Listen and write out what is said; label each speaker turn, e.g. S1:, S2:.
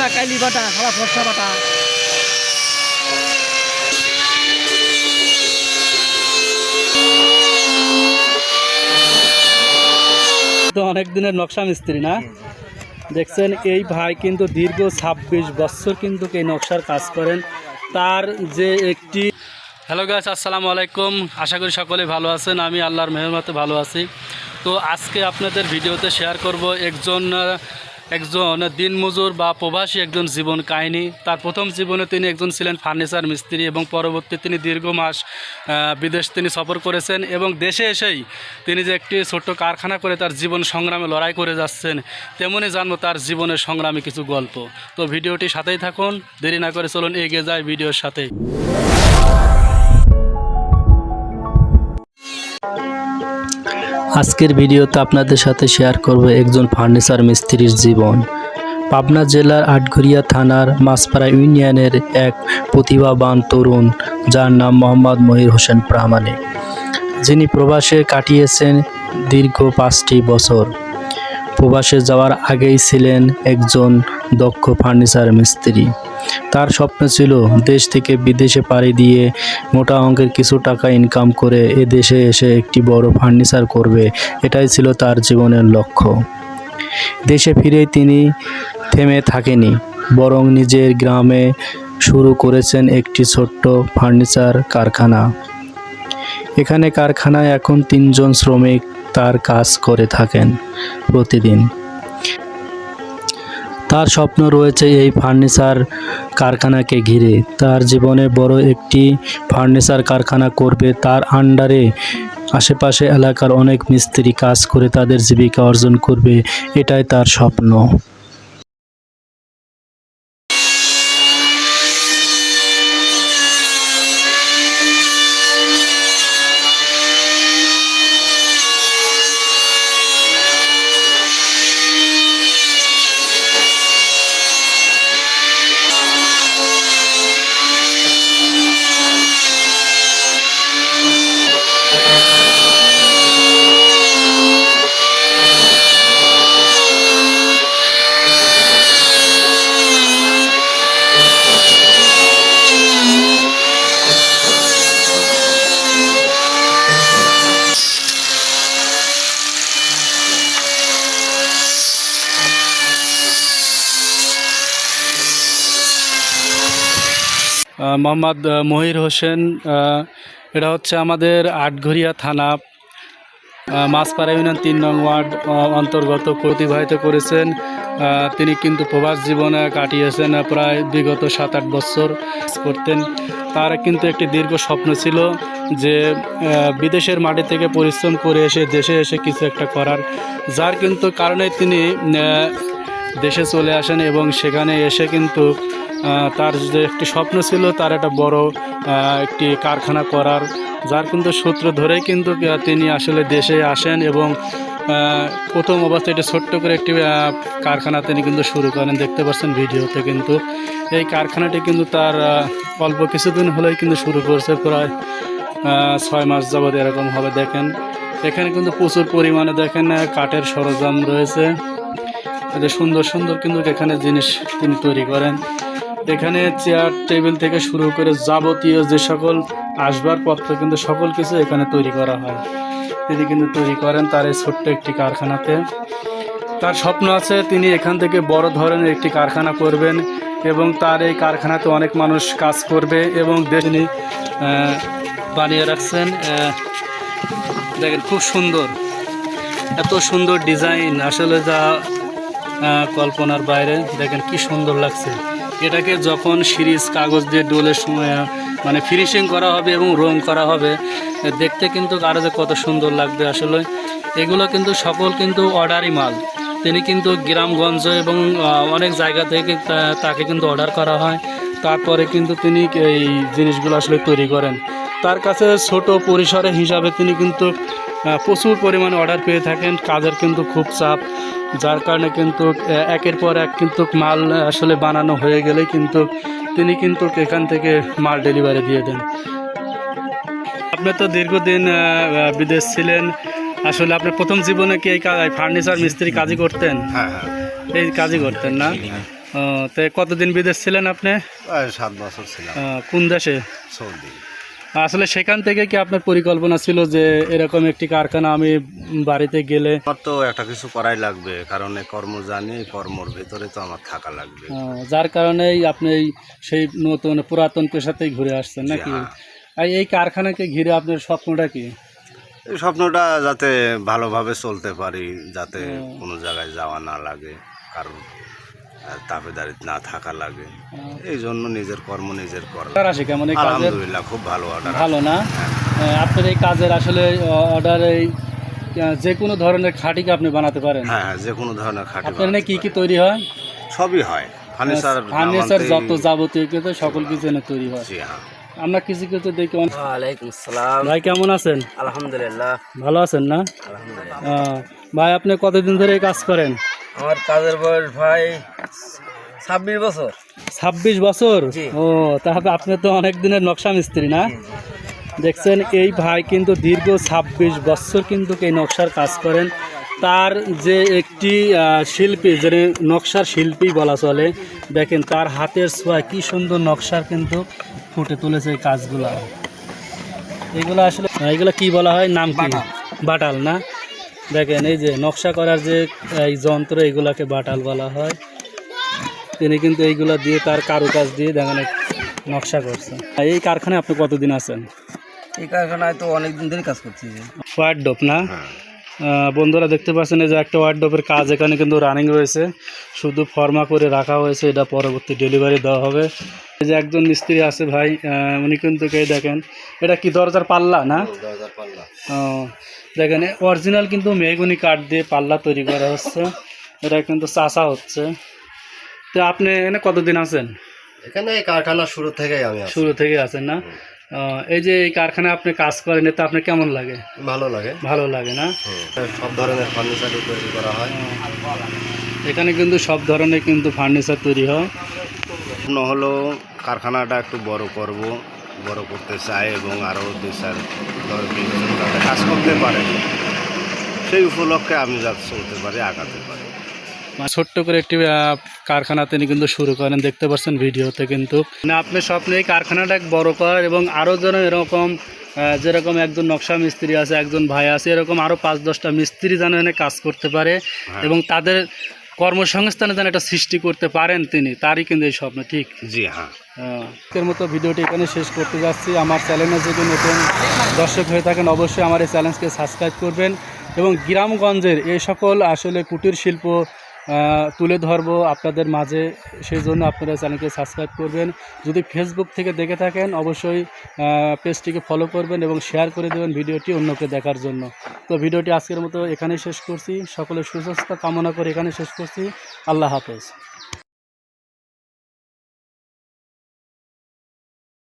S1: বাটা, Kylie বাটা খালা ফর্সা বাটা। তো অনেক দিনের নকশা মিস্ত্রি, না? দেখছেন, এই ভাই কিন্তু দীর্ঘ ছাব্বিশ বছর কিন্তু এই নকশার কাজ করেন। তার যে একটি হ্যালো গাছ আসসালামু আলাইকুম। আশা করি সকলে ভালো আছেন। আমি আল্লাহর মেহরমতে ভালো আছি। তো আজকে আপনাদের ভিডিওতে শেয়ার করব একজন একজন দিনমজুর বা প্রবাসী একজন জীবন কাহিনী। তার প্রথম জীবনে তিনি একজন ছিলেন ফার্নিচার মিস্ত্রি এবং পরবর্তী তিনি দীর্ঘ মাস বিদেশ তিনি সফর করেছেন এবং দেশে এসেই তিনি যে একটি ছোট্ট কারখানা করে তার জীবন সংগ্রামে লড়াই করে যাচ্ছেন তেমনই জানব তার জীবনের সংগ্রামে কিছু গল্প। তো ভিডিওটি সাথেই থাকুন, দেরি না করে চলুন এগিয়ে যায় ভিডিওর সাথে।
S2: আজকের ভিডিওতে আপনাদের সাথে শেয়ার করব একজন ফার্নিচার মিস্ত্রির জীবন। পাবনা জেলার আটঘরিয়া থানার মাসপাড়া ইউনিয়নের এক প্রতিভাবান তরুণ, যার নাম মোহাম্মদ মহির হোসেন প্রামাণিক। যিনি প্রবাসে কাটিয়েছেন দীর্ঘ পাঁচটি বছর। প্রবাসে যাওয়ার আগেই ছিলেন একজন দক্ষ ফার্নিচার মিস্ত্রি। তার স্বপ্ন ছিল দেশ থেকে বিদেশে পাড়ি দিয়ে মোটা অঙ্কের কিছু টাকা ইনকাম করে এ দেশে এসে একটি বড় ফার্নিচার করবে, এটাই ছিল তার জীবনের লক্ষ্য। দেশে ফিরে তিনি থেমে থাকেনি, বরং নিজের গ্রামে শুরু করেছেন একটি ছোট্ট ফার্নিচার কারখানা। এখানে কারখানায় এখন তিনজন শ্রমিক তার কাজ করে থাকেন প্রতিদিন। তার স্বপ্ন রয়েছে এই ফার্নিচার কারখানাকে ঘিরে। তার জীবনে বড় একটি ফার্নিচার কারখানা করবে। তার আন্ডারে আশেপাশে এলাকার অনেক মিস্ত্রি কাজ করে তাদের জীবিকা অর্জন করবে। এটাই তার স্বপ্ন।
S1: মোহাম্মদ মহির হোসেন এটা হচ্ছে আমাদের আটঘরিয়া থানা আহ, মাছপাড়া ইউনিয়ন তিন নং ওয়ার্ড অন্তর্গত অতিবাহিত করেছেন। তিনি কিন্তু প্রবাস জীবনে কাটিয়েছেন প্রায় বিগত সাত আট বছর করতেন। তার কিন্তু একটি দীর্ঘ স্বপ্ন ছিল যে বিদেশের মাটি থেকে পরিশ্রম করে এসে দেশে এসে কিছু একটা করার। যার কিন্তু কারণে তিনি দেশে চলে আসেন এবং সেখানে এসে কিন্তু তার যে একটি স্বপ্ন ছিল, তার একটা বড় একটি কারখানা করার, যার কিন্তু সূত্র ধরেই কিন্তু তিনি আসলে দেশে আসেন এবং প্রথম অবস্থায় একটি ছোট্ট করে একটি কারখানা তিনি কিন্তু শুরু করেন। দেখতে পাচ্ছেন ভিডিওতে কিন্তু। এই কারখানাটি কিন্তু তার অল্প কিছুদিন হলেই কিন্তু শুরু করছে। প্রায় ছয় মাস যাবৎ এরকম হবে, দেখেন। এখানে কিন্তু প্রচুর পরিমাণে, দেখেন কাঠের সরঞ্জাম রয়েছে। সুন্দর সুন্দর কিন্তু এখানে জিনিস তিনি তৈরি করেন। এখানে চেয়ার টেবিল থেকে শুরু করে যাবতীয় যে সকল আসবাবপত্র কিন্তু সকল কিছু এখানে তৈরি করা হয়। তিনি কিন্তু তৈরি করেন তার এই ছোট্ট একটি কারখানাতে। তার স্বপ্ন আছে তিনি এখান থেকে বড় ধরনের একটি কারখানা করবেন এবং তার এই কারখানাতে অনেক মানুষ কাজ করবে এবং তিনি বানিয়ে রাখছেন দেখেন খুব সুন্দর। এত সুন্দর ডিজাইন আসলে যা কল্পনার বাইরে, দেখেন কি সুন্দর লাগছে। এটাকে যখন সিরিজ কাগজ দিয়ে ডোলের সময় মানে ফিনিশিং করা হবে এবং রং করা হবে, দেখতে কিন্তু আরও যে কত সুন্দর লাগবে আসলে। এগুলো কিন্তু সকল কিন্তু অর্ডারই মাল। তিনি কিন্তু গ্রামগঞ্জ এবং অনেক জায়গা থেকে তাকে কিন্তু অর্ডার করা হয়। তারপরে কিন্তু তিনি এই জিনিসগুলো আসলে তৈরি করেন। তার কাছে ছোট পরিসরে হিসাবে তিনি কিন্তু প্রচুর পরিমাণে অর্ডার পেয়ে থাকেন। কাজের কিন্তু খুব চাপ। যার কারণে কিন্তু একের পর এক কিন্তু মাল আসলে বানানো হয়ে গেলে কিন্তু তিনি কিন্তু এখান থেকে মাল ডেলিভারি দিয়ে দেন। আপনি তো দীর্ঘদিন বিদেশ ছিলেন। আসলে আপনি প্রথম জীবনে কি এই ফার্নিচার মিস্ত্রি কাজই করতেন?
S3: হ্যাঁ হ্যাঁ।
S1: এই কাজই করতেন না? ও, তো কতদিন বিদেশ ছিলেন আপনি?
S3: সাত বছর ছিলাম।
S1: কোন দেশে?
S3: সৌদি।
S1: আসলে সেখান থেকে কি আপনার পরিকল্পনা ছিল যে এরকম একটি কারখানা আমি বাড়িতে গেলে
S3: আমার তো একটা কিছু করাই লাগবে কারণ এই কর্ম জানি এই কর্মর ভেতরে তো আমার থাকা লাগবে।
S1: যার কারণেই আপনি সেই নতুন পুরাতন পেশাতেই ঘুরে আসছেন নাকি?
S3: হ্যাঁ।
S1: আর এই কারখানাকে ঘিরে আপনার স্বপ্নটা কি?
S3: এই স্বপ্নটা যাতে ভালোভাবে চলতে পারি যাতে কোনো জায়গায় যাওয়া না লাগে কারণ তাপেদারি না থাকা লাগে। এই জন্য নিজের কর্ম নিজের
S1: আসে কেমন
S3: আলহামদুলিল্লাহ খুব ভালো অর্ডার
S1: ভালো না? আপনার এই কাজের আসলে অর্ডার এই যে কোনো ধরনের খাটিকে আপনি বানাতে পারেন?
S3: হ্যাঁ হ্যাঁ যে কোনো ধরনের খাটি
S1: আপনার কি কি তৈরি হয়?
S3: সবই হয়। ফার্নিচার
S1: ফার্নিচার যত যাবতীয় কিছু সকল কিছু এনে তৈরি হয়।
S3: জি হ্যাঁ।
S1: আমরা কিছু কিছু দেখি
S4: ওয়ালাইকুম আসসালাম
S1: ভাই কেমন আছেন?
S4: আলহামদুলিল্লাহ।
S1: ভালো আছেন না?
S4: আলহামদুলিল্লাহ।
S1: ভাই আপনি কতদিন ধরে এই কাজ করেন?
S4: আমার কাজের বয়স ভাই ছাব্বিশ বছর।
S1: ছাব্বিশ বছর। ও তাহলে আপনি তো অনেক দিনের নকশা মিস্ত্রি না? দেখছেন এই ভাই কিন্তু দীর্ঘ ছাব্বিশ বছর কিন্তু এই নকশার কাজ করেন। তার যে একটি শিল্পী যে নকশার শিল্পী বলা চলে দেখেন তার হাতের ছোঁয়া কি সুন্দর নকশার কিন্তু ফুটে তুলেছে এই কাজগুলা। এগুলো আসলে এগুলো কি বলা হয়? নাম কি? বাটাল না? দেখেন এই যে নকশা করার যে এই যন্ত্র এগুলাকে বাটাল বলা হয়। তিনি কিন্তু এইগুলা দিয়ে তার কারুকাজ দিয়ে দেখেন নকশা করছে এই কারখানায় আপনি কতদিন আছেন?
S4: এই কারখানায় তো অনেকদিন ধরে কাজ করছি যে।
S1: ওয়ার্ডোপ না?
S3: হ্যাঁ।
S1: বন্ধুরা দেখতে পাচ্ছেন এই যে একটা ওয়ার্ডোপের কাজ এখানে কিন্তু রানিং রয়েছে। শুধু ফর্মা করে রাখা হয়েছে এটা পরবর্তী ডেলিভারি দেওয়া হবে। এই যে একজন মিস্ত্রি আছে ভাই উনি কিন্তু কে দেখেন এটা কি দরজার পাল্লা না? ও, দেখেন অরিজিনাল কিন্তু মেগুনি কাঠ দিয়ে পাল্লা তৈরি করা হচ্ছে। এটা কিন্তু চাষা হচ্ছে। তো আপনি এখানে কতদিন আছেন?
S3: এখানে এই কারখানা শুরু থেকেই আমি
S1: শুরু থেকে আছেন না? এই যে এই কারখানায় আপনি কাজ করেন এতে আপনার কেমন লাগে?
S3: ভালো লাগে।
S1: ভালো লাগে না?
S3: সব ধরনের ফার্নিচারই তৈরি করা হয়।
S1: এখানে কিন্তু সব ধরনের কিন্তু ফার্নিচার তৈরি হয়।
S3: হলো কারখানাটা একটু বড় করব। বড় করতে চায় এবং আরও দুই চার দশ কাজ করতে পারে। সেই উপলক্ষে আমি যাতে চলতে পারি আগাতে পারি।
S1: মানে ছোট্ট করে একটি কারখানা তিনি কিন্তু শুরু করেন দেখতে পাচ্ছেন ভিডিওতে কিন্তু। মানে আপনি স্বপ্নে এই কারখানাটা বড় করার এবং আরও যেন এরকম যেরকম একজন নকশা মিস্ত্রি আছে একজন ভাই আছে এরকম আরও পাঁচ দশটা মিস্ত্রি যেন এনে কাজ করতে পারে এবং তাদের কর্মসংস্থানে যেন একটা সৃষ্টি করতে পারেন তিনি তারই কিন্তু এই স্বপ্ন ঠিক?
S3: জি হ্যাঁ।
S1: আজকের মতো ভিডিওটি এখানে শেষ করতে যাচ্ছি। আমার চ্যানেলে যদি নতুন দর্শক হয়ে থাকেন অবশ্যই আমার এই চ্যানেলকে সাবস্ক্রাইব করবেন এবং গ্রামগঞ্জের এই সকল আসলে কুটির শিল্প তুলে ধরব আপনাদের মাঝে। সেই জন্য আপনারা চ্যানেলকে সাবস্ক্রাইব করবেন। যদি ফেসবুক থেকে দেখে থাকেন, অবশ্যই পেজটিকে ফলো করবেন এবং শেয়ার করে দেবেন ভিডিওটি অন্যকে দেখার জন্য। তো ভিডিওটি আজকের মতো এখানে শেষ করছি। সকলের সুস্বাস্থ্য কামনা করে এখানে শেষ করছি। আল্লাহ হাফেজ।